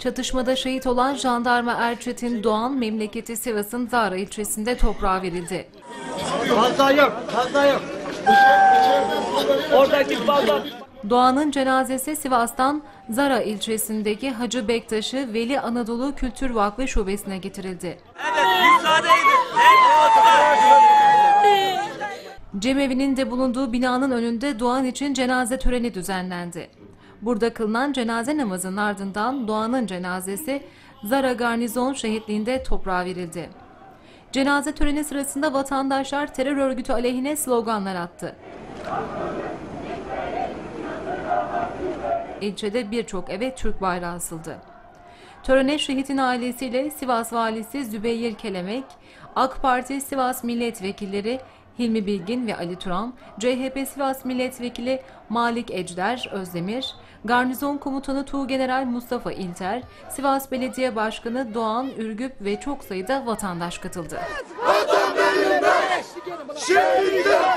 Çatışmada şehit olan jandarma Erçetin Doğan memleketi Sivas'ın Zara ilçesinde toprağa verildi. Fazla yok, fazla yok. Oradaki fazla. Doğan'ın cenazesi Sivas'tan Zara ilçesindeki Hacı Bektaş'ı Veli Anadolu Kültür Vakfı Şubesi'ne getirildi. Cemevi'nin de bulunduğu binanın önünde Doğan için cenaze töreni düzenlendi. Burada kılınan cenaze namazının ardından Doğan'ın cenazesi Zara Garnizon şehitliğinde toprağa verildi. Cenaze töreni sırasında vatandaşlar terör örgütü aleyhine sloganlar attı. İlçede birçok eve Türk bayrağı asıldı. Törene şehidin ailesiyle Sivas Valisi Zübeyir Kelemek, AK Parti Sivas Milletvekilleri Hilmi Bilgin ve Ali Turan, CHP Sivas Milletvekili Malik Ecder Özdemir, Garnizon Komutanı Tuğgeneral Mustafa İlter, Sivas Belediye Başkanı Doğan Ürgüp ve çok sayıda vatandaş katıldı. Şimdi ölmez, vatan